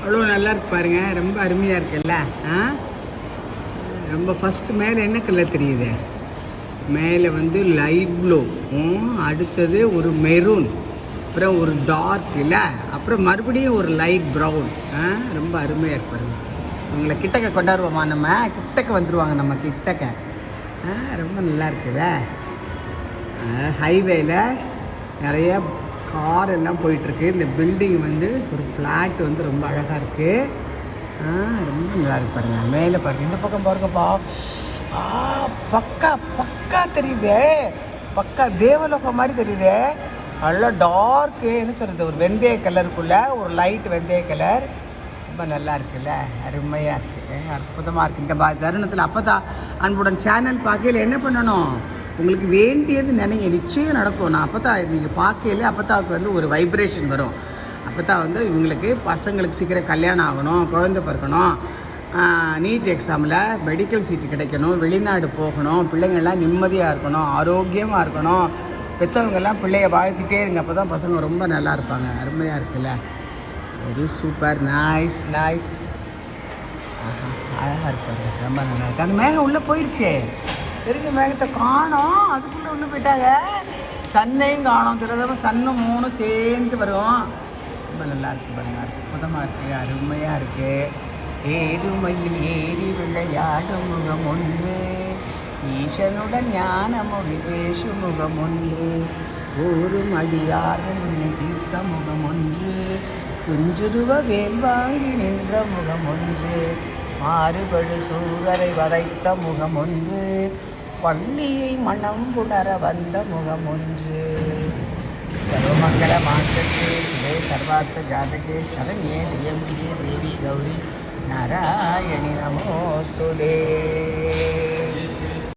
அவ்வளோ நல்லா இருக்கு பாருங்க. ரொம்ப அருமையாக இருக்குல்ல? ஆ? ரொம்ப ஃபஸ்ட்டு மேலே என்ன கலர் தெரியுது? மேலே வந்து லைட் ப்ளூ அடுத்தது ஒரு மெரூன் அப்புறம் ஒரு டார்க் இல்லை? அப்புறம் மறுபடியும் ஒரு லைட் ப்ரௌன் ஆ? ரொம்ப அருமையாக இருக்கு பாருங்க. உங்களை கிட்டக்க கொண்டாடுவோமா நம்ம? கிட்டக்க வந்துடுவாங்க நம்ம கிட்டக்க. ஆ ரொம்ப நல்லா இருக்குல்ல? ஹைவேல நிறைய கார் எல்லாம் போயிட்டுருக்கு. இந்த பில்டிங் வந்து ஒரு ஃப்ளாட் வந்து ரொம்ப அழகாக இருக்குது ஆ ரொம்ப நல்லா இருக்கு மேலே பாருங்க. இந்த பக்கம் பாருங்கப்பா. ஆ பக்கா பக்கா தெரியுதே. பக்கா தேவலோகம் மாதிரி தெரியுதே. நல்லா டார்க்கு என்ன சொல்கிறது ஒரு வெந்தய கலருக்குள்ளே ஒரு லைட் வெந்தய கலர் ரொம்ப நல்லா இருக்குல்ல. அருமையாக இருக்குது அற்புதமாக இருக்குது இந்த பா தருணத்தில் அப்போ தான் அன்புடன் சேனல் பார்க்கையில் என்ன பண்ணணும்? உங்களுக்கு வேண்டியது நினைங்க நிச்சயம் நடக்கும். நான் அப்போ தான் நீங்கள் பார்க்கையிலே அப்போ வந்து ஒரு வைப்ரேஷன் வரும். அப்போ தான் வந்து இவங்களுக்கு பசங்களுக்கு சீக்கிரம் கல்யாணம் ஆகணும் குழந்தை பிறக்கணும். நீட் எக்ஸாமில் மெடிக்கல் சீட்டு கிடைக்கணும் வெளிநாடு போகணும் பிள்ளைங்கள்லாம் நிம்மதியாக இருக்கணும் ஆரோக்கியமாக இருக்கணும். பெற்றவங்கெல்லாம் பிள்ளைய வாழ்த்திட்டே இருங்க அப்போ தான் பசங்க ரொம்ப நல்லா இருப்பாங்க அருமையாக இருக்குல்ல. வெரி சூப்பர் நைஸ் நைஸ் அழகாக இருப்பாரு ரொம்ப நல்லா இருக்கு. அந்த மேகம் உள்ளே போயிடுச்சே பெரிய மேகத்தை காணோம். அதுக்குள்ளே உள்ளே போயிட்டாங்க. சன்னையும் காணோம். திருதவ சன்னும் மூணும் சேர்ந்து வரும் ரொம்ப நல்லா இருக்கு பாருங்க. அற்புதமாக இருக்குது அருமையாக இருக்குது ஏறுமையில் ஏறி விளையாடும் முகம் ஒன்று. ஈசனுடன் ஞான மொழி பேசும் முகம் ஒன்று. ஊரும் அடியாரும் தீர்த்த முகம் ஒன்று. குஞ்சுருவ வேம்பாங்கி நின்ற முகம் ஒன்று. மாறுபடு சூரரை வரைத்த முகம் ஒன்று. பள்ளியை மனம் புணர வந்த முகம் ஒன்று சர்வமங்கல மாற்றத்தே சிவே சர்வார்த்த ஜாதகே சரண்யே தியம்பியே தேவி கௌரி. நாராயணி நமோஸ்துதே.